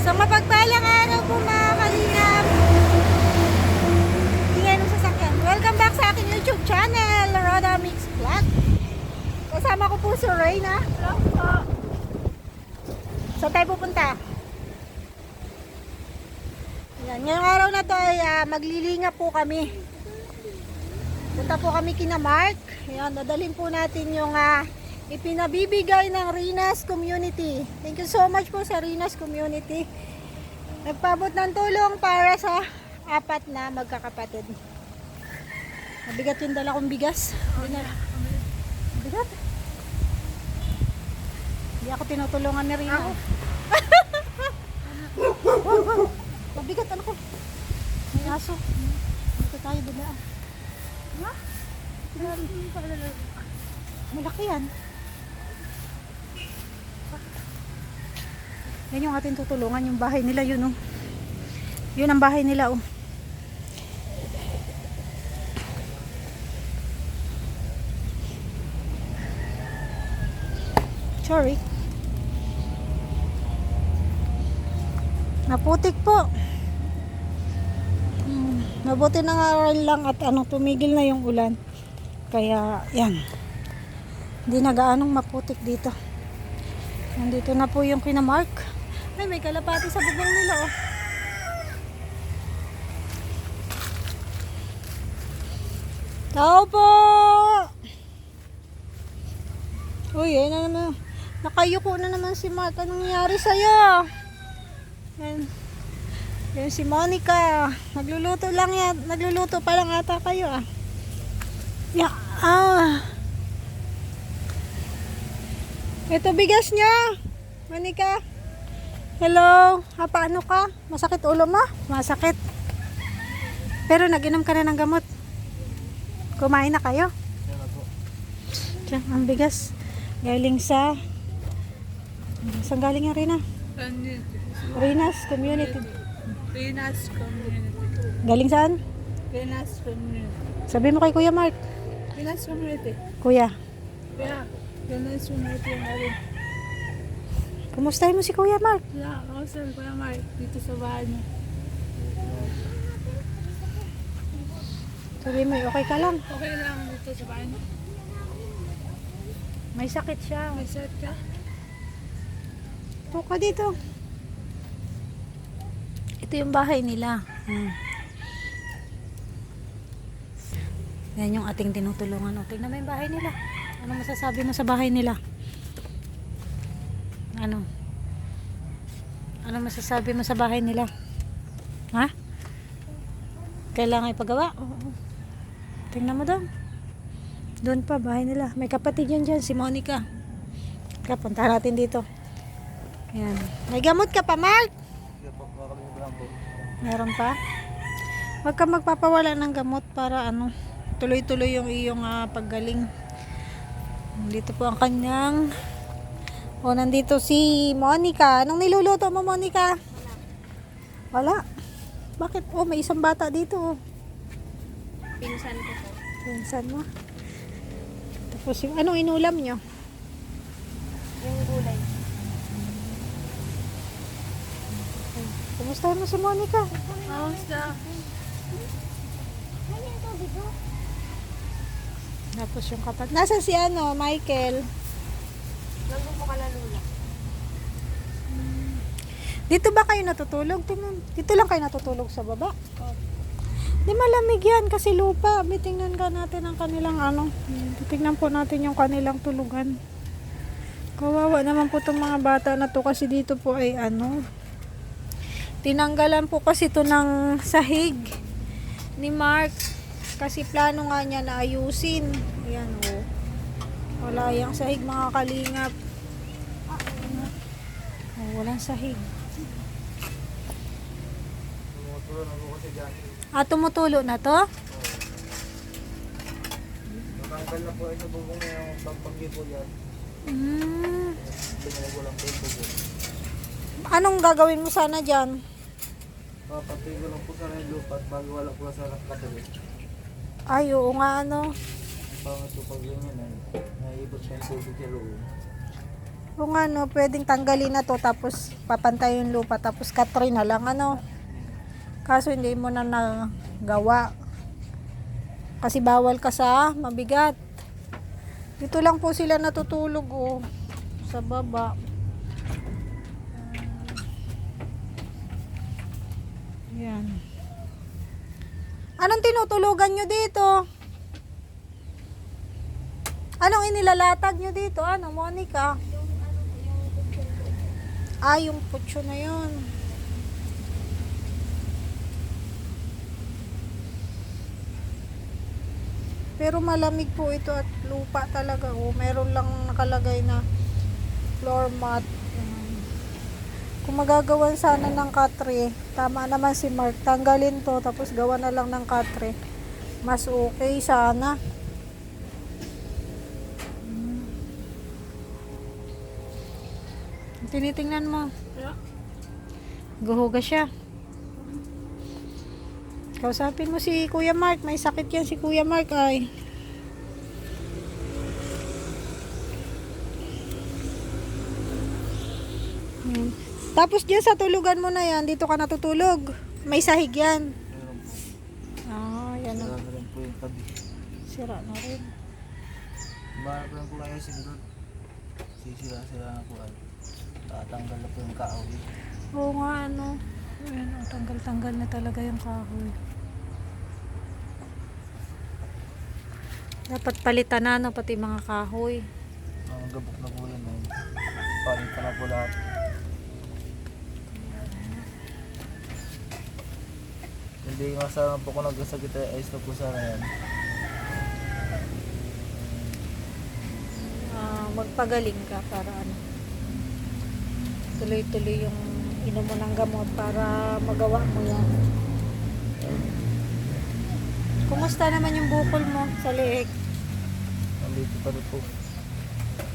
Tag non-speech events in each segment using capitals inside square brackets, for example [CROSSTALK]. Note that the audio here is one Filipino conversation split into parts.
So mapagpalang araw po mga kalingap. Ingay ng sasakyan. Welcome back sa aking YouTube channel, Roda Mix Vlog. Kasama ko po si Reyna. Hello po. Saan tayo pupunta? Yan. Ngayong araw na to ay ah, maglilinga po kami. Punta po kami kina Mark. Yan, dadalhin po natin yung ah, ipinabibigay ng Rinas Community. Thank you so much po sa Rinas Community. Nagpabot ng tulong para sa apat na magkakapatid. Mabigat yung dala kong bigas. Mabigat. Hindi ako tinutulungan ni Rina. Wow. [LAUGHS] Mabigat ano ko. May aso. Dito tayo dumaan. Ha? Malaki yan. Yan yung ating tutulungan, yung bahay nila yun oh. Yun ang bahay nila oh. Sorry. Naputik po. Hmm, mabuti na nga lang at ano, tumigil na yung ulan. Kaya, yan. Hindi na gaanong maputik dito. Nandito na po yung kinamark. Ay, may kalapati sa bubong nila, oh. Tao po! Uy, ayun na naman. Nakayuko na naman si Mark. Anong nangyari sa'yo? Yan. Yan si Monica. Nagluluto lang yan. Nagluluto pa lang ata kayo, ah. Ya, ah. Ito bigas niya. Monica. Hello. Ha, paano ka? Masakit ulo mo? Masakit. Pero nag-inom ka na ng gamot. Kumain na kayo? Diyan, ang bigas. Galing sa... Saan galing yung Rina? Rina's Community. Pinas Community. Galing saan? Pinas Community. Sabi mo kay Kuya Mark. Pinas Community. Kuya, Kaya, Pinas Community. Kumustahin mo si Kuya Mark? Wala, kausal ko na Mark dito sa bahay niya. Sabi mo, okay ka lang. Okay lang dito sa bahay niya. May sakit siya. May set ka? Ito ka dito. Ito yung bahay nila. Hmm. Yan yung ating tinutulungan. O, tingnan mo yung bahay nila. Ano masasabi mo sa bahay nila? Ano? Ano masasabi mo sa bahay nila? Ha? Kailangan ipagawa? Oo. Tingnan mo doon. Doon pa, bahay nila. May kapatid yun dyan, si Monica. Kaya punta natin dito. Ayan. May gamot ka pa, Mark? Meron pa? Huwag ka magpapawala ng gamot para ano, tuloy-tuloy yung iyong ah, paggaling. Dito po ang kanyang O, nandito si Monica. Anong niluluto mo, Monica? Wala. Bakit? Oh, may isang bata dito. oh. Pinsan ko po. Pinsan mo. Tapos yung, anong inulam nyo? Yung gulay. Kumusta mo si Monica? Kamusta? Tapos yung kapatid. Nasa si ano, Michael? Nandun po ka na lula. Dito ba kayo natutulog? Dito lang kayo natutulog sa baba? Di malamig yan kasi lupa. May tingnan ka natin ang kanilang ano. Tingnan po natin yung kanilang tulugan. Kawawa naman po itong mga bata na to kasi dito po ay ano. Tinanggalan po kasi to ng sahig ni Mark. Kasi plano nga niya na ayusin. Ayan o. Wala yung sahig mga kalingap. Walang sahig. Ah, tumutulo na to? Natanggal na po sa bubong na yung pagpagli po yan. Mm. Po yung bubong. Anong gagawin mo sana dyan? Papatay ko lang po sa yung lupa at bago wala po sa katabi. Ay, oo nga ano. Pangat po pag ganyan ay naibot siya yung tubig sa loob. Kung ano, pwedeng tanggalin na to tapos papantay yung lupa tapos katry na lang ano. Kaso hindi mo na nagawa. Kasi bawal ka sa mabigat. Dito lang po sila natutulog oh. Sa baba. Yan. Anong tinutulugan nyo dito? Anong inilalatag nyo dito? Ano, Monica? Ah, yung putyo na yun. Pero malamig po ito at lupa talaga. Oh, meron lang nakalagay na floor mat. Kung magagawan sana ng katre, tama naman si Mark, tanggalin to tapos gawa na lang ng katre. Mas okay sana. Tinitingnan mo. Guhuga siya. Kausapin mo si Kuya Mark. May sakit yan si Kuya Mark ay. Hmm. Tapos dyan sa tulugan mo na yan, dito ka natutulog. May sahig yan. Ah, yan Sira na rin po yung tabi. Sira na rin. Baharap lang po kayo siguro. Sisira-sira na po ay. Tatanggal na po yung kaawit. Oo nga, ano. Ayan, oh, tanggal-tanggal na talaga yung kahoy. Dapat palitan na, no, pati mga kahoy. Ang gabok na po yun ay. Palitan na po lahat. Hindi nga sana po kung nagkasakit ay ayos na po sana yan. Ah, magpagaling ka para ano. Tuloy-tuloy yung inom mo ng gamot para magawa mo yan. Kumusta naman yung bukol mo sa leeg? Nandito pa rin po.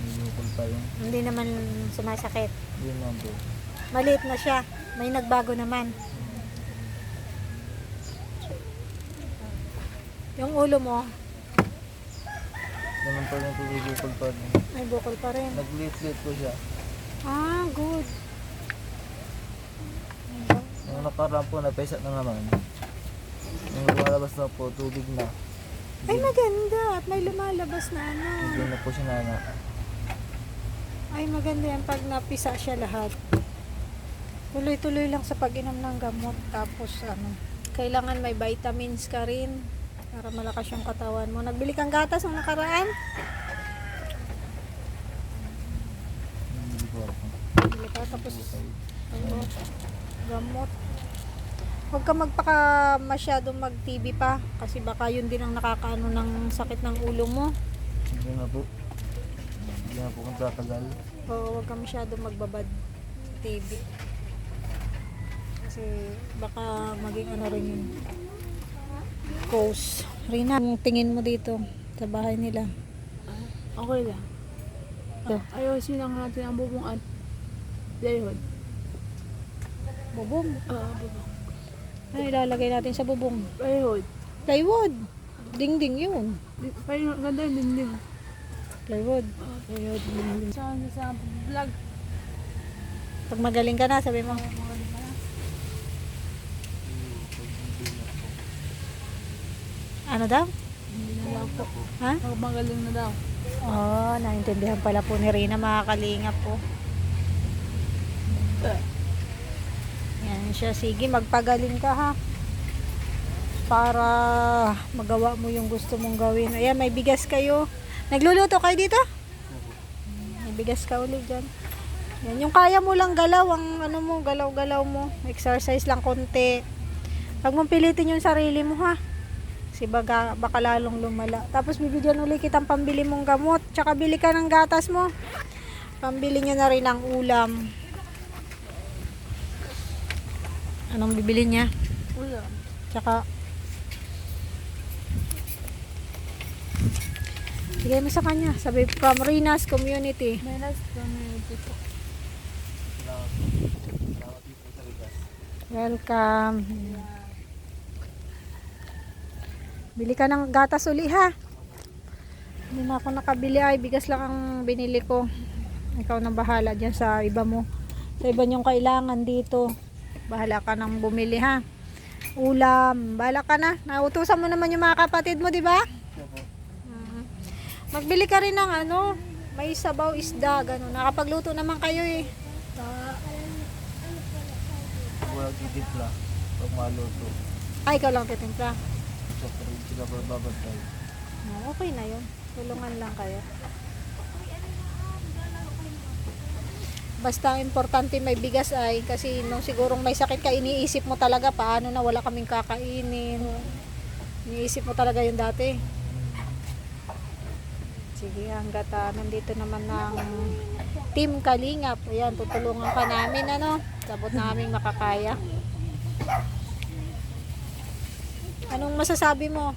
Hindi bukol pa yun. Hindi naman sumasakit. Yun lang po. Maliit na siya. May nagbago naman. Yung ulo mo, Ganun pa rin po yung bukol pa rin. may bukol pa rin. Nag-lit-lit po siya. Ah, good. Nung nakaraan po, napesa na naman. Nung lumalabas na po, tubig na. Ay, maganda. At may lumalabas na ano. Hindi na po siya nana. Ay, maganda yan pag napisa siya lahat. Tuloy-tuloy lang sa pag-inom ng gamot. Tapos, ano, kailangan may vitamins ka rin para malakas yung katawan mo. Nagbili kang gatas ng nakaraan? Hindi po ako. Bili ka, tapos, ano, gamot. Huwag ka magpaka masyadong mag-TV pa kasi baka yun din ang nakakaano ng sakit ng ulo mo. Hindi na po. Hindi na po kung tatagal. O huwag ka masyadong magbabad TV. Kasi baka maging ano rin yun. Cause. Rina, ang tingin mo dito sa bahay nila. Okay lang. Ito. Ayusin lang natin ang bubong dayod. Bubong. Ah, bubong. Ano ilalagay natin sa bubong? Dayod. Plywood. Ding-ding yun. Parang ganda yung dinding. Plywood. Ah, dayod, dinding. Sa, sa vlog. Pag magaling ka na, sabi mo. Ano daw? Hindi na lang po. Ha? Pag magaling na daw. Oh, naintindihan pala po ni Rina mga kalingap po. Yan siya. Sige, magpagaling ka ha. Para magawa mo yung gusto mong gawin. Ayan, may bigas kayo. Nagluluto kayo dito? May bigas ka ulit dyan. Yan, yung kaya mo lang galaw, ang ano mo, galaw-galaw mo. Exercise lang konti. Huwag mong pilitin yung sarili mo ha. Kasi baka, baka lalong lumala. Tapos bibigyan ulit kitang pambili mong gamot. Tsaka bili ka ng gatas mo. Pambili nyo na rin ang ulam. Anong bibili niya? Wala. Tsaka Bigay mo sa kanya. Sabi from Rinas Community. Last community po. Welcome. Bili ka ng gatas uli ha. Hindi na ako nakabili ay bigas lang ang binili ko. Ikaw na bahala dyan sa iba mo. Sa iba niyong kailangan dito. Bahala ka nang bumili ha. Ulam. Bahala ka na. Nautusan mo naman yung mga kapatid mo, di ba? Mm. Magbili ka rin ng ano, may sabaw isda, gano'n. Nakapagluto naman kayo eh. Wala titipla. Pag maluto. Ay, ikaw lang titimpla. Rin sila bababantay. Oh, okay na yun. Tulungan lang kayo. Basta importante may bigas ay kasi nung sigurong may sakit ka iniisip mo talaga paano na wala kaming kakainin. Iniisip mo talaga yung dati. Sige, hanggat ah, nandito naman ng Team Kalingap. Ayan, tutulungan ka namin ano. Sabot namin makakaya. Anong masasabi mo?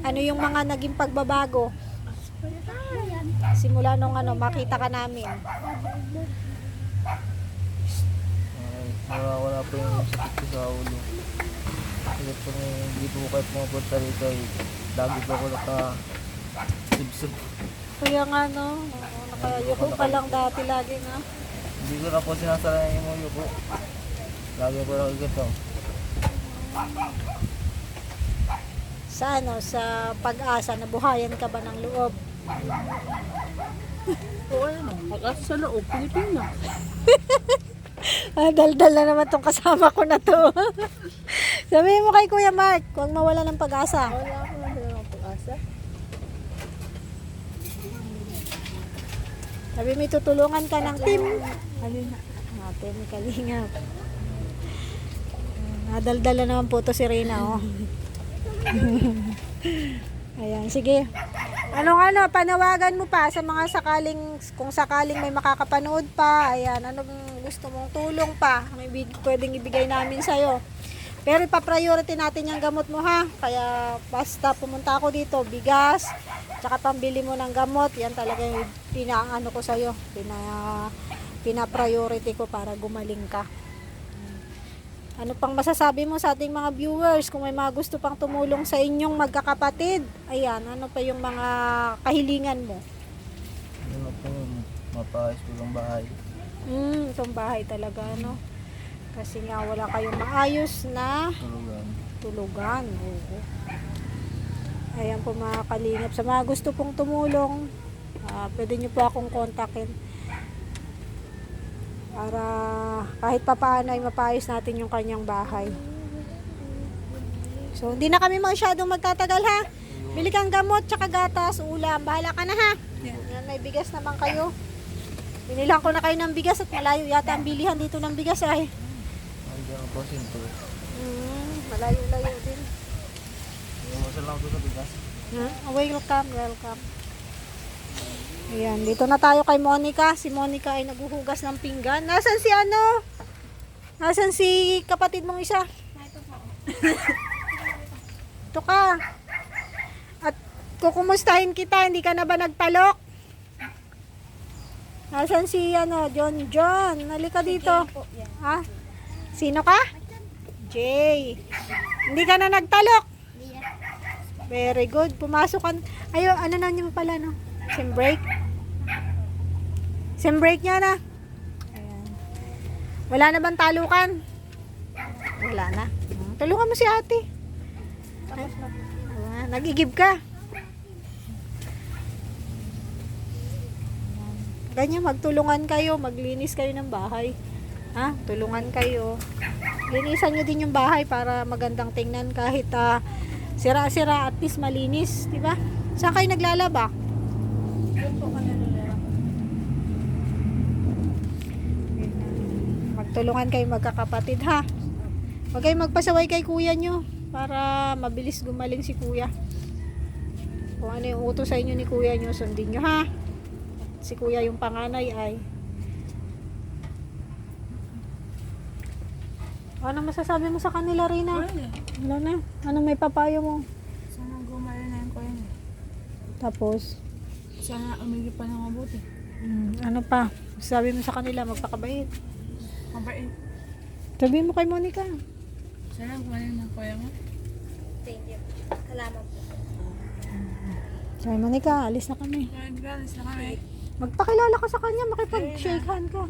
Ano yung mga naging pagbabago? Simula nung ano, makita ka namin. Ay, nawawala po yung sakit ko sa ulo. Kasi po may hindi po kayo pumunta rito ay lagi po ako naka sibsib. Kuya nga no, nakayuko ka lang dati lagi na. Hindi ko na po sinasara yung mga yuko. Lagi po lang ito. Sa ano, sa pag-asa, nabuhayan ka ba ng loob? Oo, ano, pag-asa sa loob, Pilipino. Ah, daldal na naman tong kasama ko na to. [LAUGHS] Sabihin mo kay Kuya Mark, huwag mawala ng pag-asa. Wala ako ng pag-asa. Sabi may tutulungan ka ng team. Alin na? Natin, kalingap. Nadaldal na naman po to si Reyna, oh. [LAUGHS] Ayan, sige. Anong ano, panawagan mo pa sa mga sakaling, kung sakaling may makakapanood pa, ayan, anong gusto mong tulong pa, ibig, pwedeng ibigay namin sa'yo. Pero ipa-priority natin yung gamot mo ha. Kaya basta pumunta ako dito, bigas, tsaka pambili mo ng gamot, yan talaga yung pinaano ko sa'yo. Pina, pina-priority ko para gumaling ka. Ano pang masasabi mo sa ating mga viewers kung may mga gusto pang tumulong sa inyong magkakapatid? Ayan, ano pa yung mga kahilingan mo? Na po yung mapayos ko ng bahay. Hmm, itong bahay talaga, no? Kasi nga wala kayong maayos na Tulugan. tulugan. Oo. Ayan po mga kalingap. Sa mga gusto pong tumulong, ah, pwede nyo po akong kontakin. Para kahit papaano ay mapayos natin yung kanyang bahay. So, hindi na kami masyadong magtatagal ha. Bili kang gamot, tsaka gatas, ulam. Bahala ka na ha. Yan, may bigas naman kayo. Binilang ko na kayo ng bigas at malayo yata ang bilihan dito ng bigas ay. Hmm, malayo-layo din. Iwasan lang doon sa bigas. Hmm? Welcome, welcome. Ayan, dito na tayo kay Monica. Si Monica ay naguhugas ng pinggan. Nasaan si ano? Nasaan si kapatid mong isa? [LAUGHS] Ito ka. At kukumustahin kita, hindi ka na ba nagpalok? Nasaan si ano, John John? Nalika dito. Ha? Sino ka? Jay. Hindi ka na nagtalok? Very good. Pumasok ka. Ayo, ano na niyo pala, no? Sim break. Sim break niya na. Ayan. Wala na bang talukan? Wala na. Hmm, Tulungan mo si ate. Na. nagigib ka. Ganyan, magtulungan kayo, maglinis kayo ng bahay. Ha? Tulungan kayo. Linisan nyo din yung bahay para magandang tingnan kahit ah, sira-sira at least malinis, di ba? Saan kayo naglalaba? Magtulungan kayo magkakapatid ha. Huwag kayong magpasaway kay kuya nyo para mabilis gumaling si kuya. Kung ano yung utos sa inyo ni kuya nyo, sundin nyo ha. Si kuya yung panganay ay. Ano masasabi mo sa kanila, Rina? Wala na. Anong may papayo mo? Sana gumala na yung kuya niya. Tapos, Sana umigip pa ng mabuti. mm, ano pa? Sabi mo sa kanila, magpakabait. Mabait. Sabi mo kay Monica. Sana gumaling ng kuya mo. Thank you. Salamat po. Sabi Monica, alis na kami. Galis na kami. Magpakilala ka sa kanya, makipag-shake hand ka.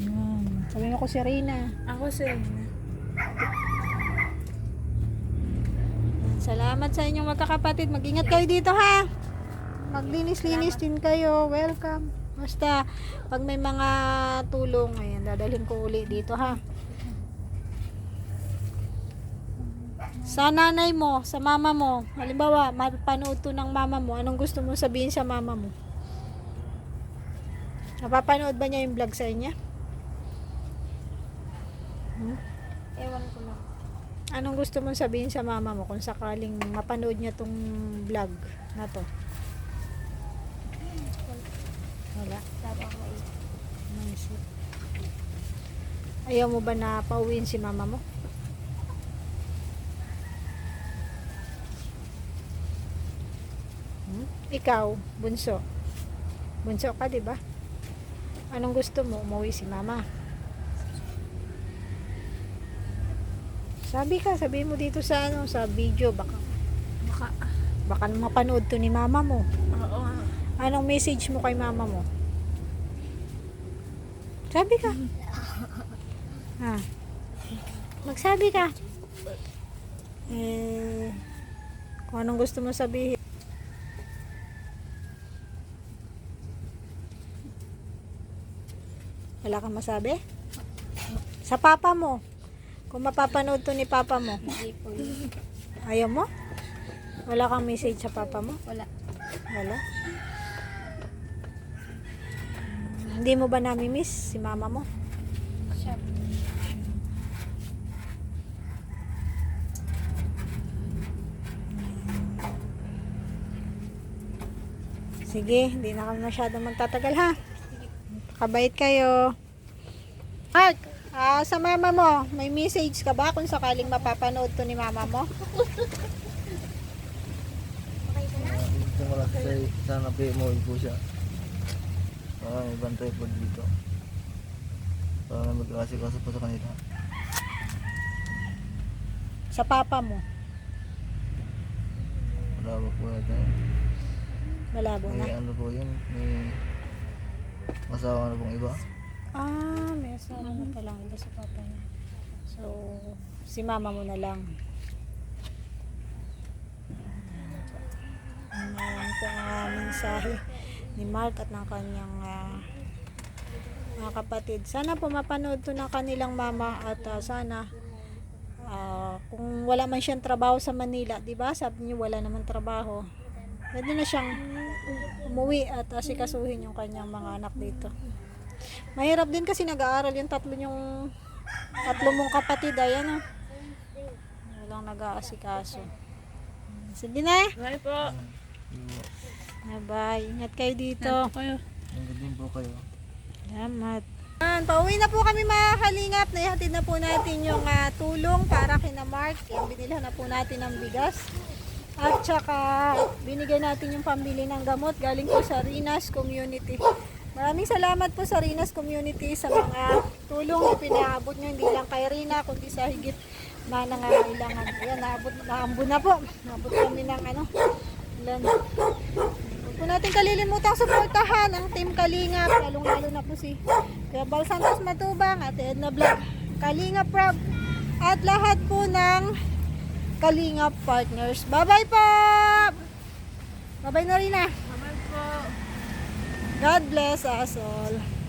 Ayan. Sabi mo ko si Rina. Ako si Rina. Salamat sa inyong magkakapatid. Mag-ingat kayo dito ha. Maglinis-linis din kayo. Welcome. Basta, pag may mga tulong, ayan, dadalhin ko uli dito ha. Sa nanay mo, sa mama mo, halimbawa, mapapanood to ng mama mo, anong gusto mo sabihin sa mama mo? Napapanood ba niya yung vlog sa inyo? Ewan ko lang. Anong gusto mong sabihin sa mama mo kung sakaling mapanood niya tong vlog na to? Wala. Naisip. Ayaw mo ba na pauwiin si mama mo? Hmm? Ikaw, bunso. Bunso ka, di ba? Anong gusto mo? Umuwi si mama. Sabi ka, sabi mo dito sa ano, sa video, baka Baka. baka mapanood to ni mama mo. Anong message mo kay mama mo? Sabi ka. Ha. [LAUGHS] Magsabi ka. Eh, kung anong gusto mo sabihin. Wala kang masabi? Sa papa mo. Kung mapapanood to ni papa mo. Ayaw mo? Wala kang message sa papa mo? Wala. Wala. Hindi mo ba nami-miss si mama mo? Siya. Sige, hindi na kami masyadong magtatagal ha. Kabait kayo. Mark, ah, sa mama mo, may message ka ba kung sakaling mapapanood to ni mama mo? Dito mo lang sa sana PMOL po siya. Para may bantay po dito. Para may mag-asikaso po sa kanila. Sa papa mo? Wala ba po yata. Malabo na. May ano po yun. May masawa na pong iba. Ah, may asawa na palang iba sa papa niya. So, si mama mo na lang. Ayan po ang ah, mensahe ni Mark at ng kanyang ah, mga kapatid. Sana po mapanood to ng kanilang mama at ah, sana ah, kung wala man siyang trabaho sa Manila, 'di ba? Sabi niyo wala naman trabaho. Pwede na siyang umuwi at asikasuhin yung kanyang mga anak dito. Mahirap din kasi nag-aaral yung tatlo yung tatlo mong kapatid ayan oh. Walang nag-aasikaso. Sige na. Bye po. Bye. Ingat kayo dito. kayo. Ang din po kayo. Salamat. Pauwi na po kami mga kalingap. Naihatid na po natin yung ah, tulong para kina Mark. Yung binilhan na po natin ng bigas. At saka binigay natin yung pambili ng gamot galing po sa Rinas Community. Maraming salamat po sa Rinas Community sa mga tulong na pinaabot nyo. Hindi lang kay Rina, kundi sa higit na nangangailangan. Ayan, naabot, naambun na po. Naabot kami ng ano, ilan. Huwag natin kalilimutang suportahan ang Team Kalingap, lalong lalo na po si Kuya Bal Santos Matubang at Edna Vlog, Kalingap Rob, at lahat po ng Kalingap Partners. Bye-bye po! Bye-bye na rin ah. Bye po. God bless us all.